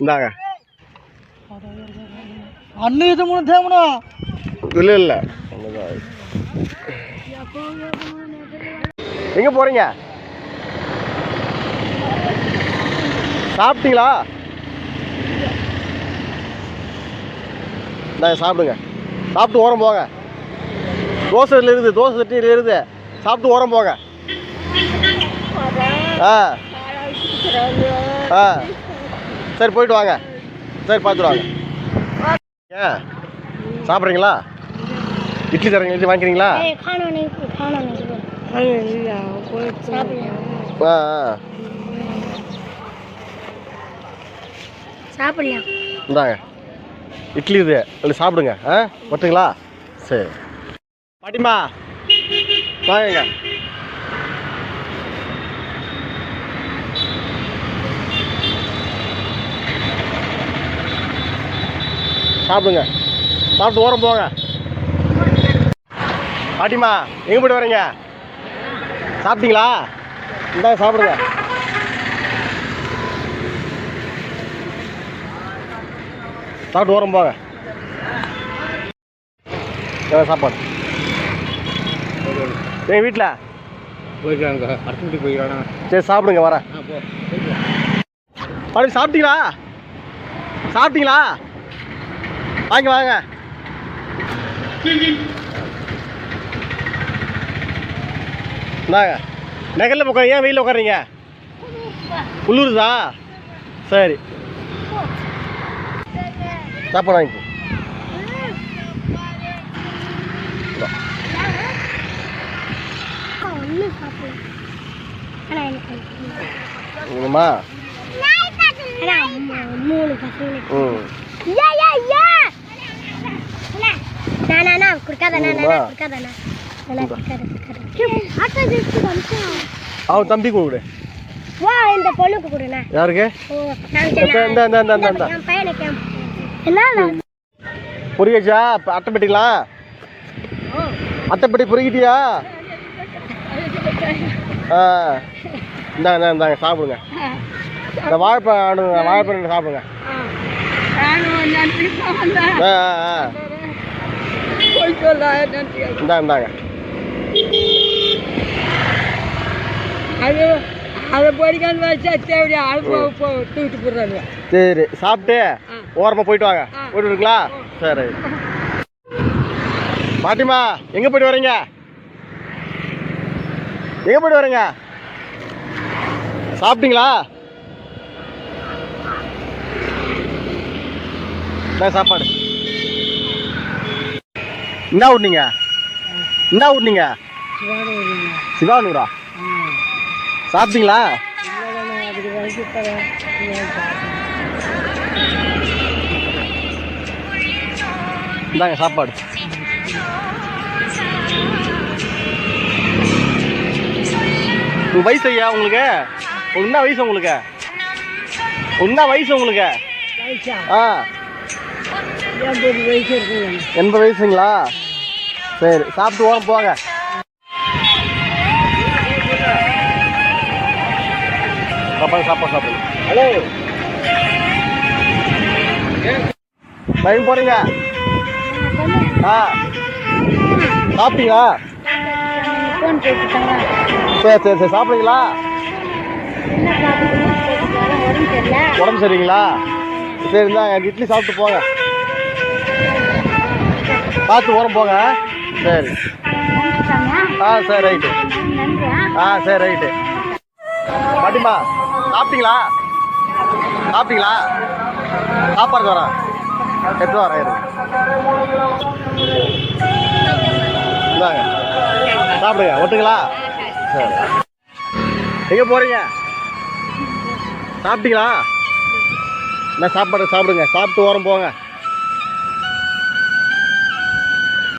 இந்தாங்க. அண்ணன் இது மூணு தேவணும் இல்லை இல்லை. எங்கே போகிறீங்க சாப்பிட்டீங்களா? இந்தாங்க சாப்பிடுங்க. சாப்பிட்டு ஓரம் போங்க. தோசை இதில் இருக்குது தோசை சட்டியில் இருக்குது. சாப்பிட்டு ஓரம் போங்க. ஆ. ஆ. சரி போயிட்டு வாங்க. சரி பார்த்துட்டு வாங்க. ஏன் சாப்பிட்றீங்களா? இட்லி தரீங்க இட்லி வாங்கிக்கிறீங்களா? ஆ சாப்பிடலாம் இந்தாங்க. இட்லி இது. இல்லை சாப்பிடுங்க ஆ? மட்டுங்களா சரி. பாட்டிமா வாங்க சாப்பிடுங்க. சாப்பிட்டு ஓரம் போங்க. பாட்டிமா எங்கே போய்ட்டு வரீங்க? சாப்பிட்டீங்களா? இந்தாங்க சாப்பிடுங்க. சாப்பிட்டு ஓரம் போங்க. சாப்பாடு. எங்கள் வீட்டில் போய்க்கிறாங்க அடுத்த வீட்டுக்கு போய்க்கிறாங்க சரி சாப்பிடுங்க வரேன். அப்படி சாப்பிட்டீங்களா? சாப்பிட்டீங்களா? வாங்க வாங்க. இந்தாங்க. நகரில் உட்காருங்க. ஏன் வெயிலில் உட்காருங்க? உள்ளூருதா? சரி. சாப்பாடு வாங்கிக்கோ மூணு ம். நானா அண்ணா குடுக்காத நானா வா. குடுக்காத அண்ணா நானா குடுக்காத குடுக்காத ஆட்டோ ஜெயிச்சு வந்துச்சா அவன் தம்பி கொடு வா இந்த பொண்ணுக்கு கொடுண்ணா யாருக்கு இந்த இந்த இந்த இந்த இந்த பையனுக்கு என் என்ன புரியுச்சா அட்டைப்பெட்டி ஆ இந்தாங்க இந்தாங்க சாப்பிடுங்க இந்த வாழைப்பழம் வாழைப்பழம் சாப்பிடுங்க ஆ ஆ இந்தா இந்தாங்க. அது அதை படிக்காம வச்சா தேவையா அது தூக்கிட்டு போடுறாங்க சரி சாப்பிட்டு ஓரமாக போயிட்டு வாங்க. போயிட்டு வரீங்களா சரி. பாட்டிமா எங்கே போயிட்டு வரீங்க? எங்கே போயிட்டு வரீங்க? சாப்பிட்டீங்களா? சாப்பாடு. என்ன விட்னீங்க என்ன விட்னீங்க சிவானூரா? சாப்பிட்டீங்களா? இந்தாங்க சாப்பாடு. உங்க வயசு ஐயா உங்களுக்கு? என்ன வயசு உங்களுக்கு? என்ன வயசு உங்களுக்கு? ஆ. எண்பது வயசுங்களா? சரி சாப்பிட்டு ஓரம் போங்க. சாப்பாடு சாப்பாடு சாப்பாடு. ஹலோ. பயன் போறீங்க ஆ. சாப்பிட்டீங்களா? சரி சரி சரி சாப்பிடுங்களா உடம்பு சரிங்களா சரி இந்தாங்க இட்லி சாப்பிட்டு போங்க. பார்த்து ஓரம் போங்க. சரி. ஆ சரி ரைட்டு ஆ சரி ரைட்டு பாட்டிமா சாப்பிட்டீங்களா? சாப்பிட்டீங்களா? சாப்பாடு வரேன் எடுத்து வரேன் இந்தாங்க. சாப்பிடுங்க. ஒட்டுங்களா? சரி. எங்கே போகிறீங்க சாப்பிட்டீங்களா? என்ன சாப்பாடு சாப்பிடுங்க. சாப்பிட்டு ஓரம் போங்க.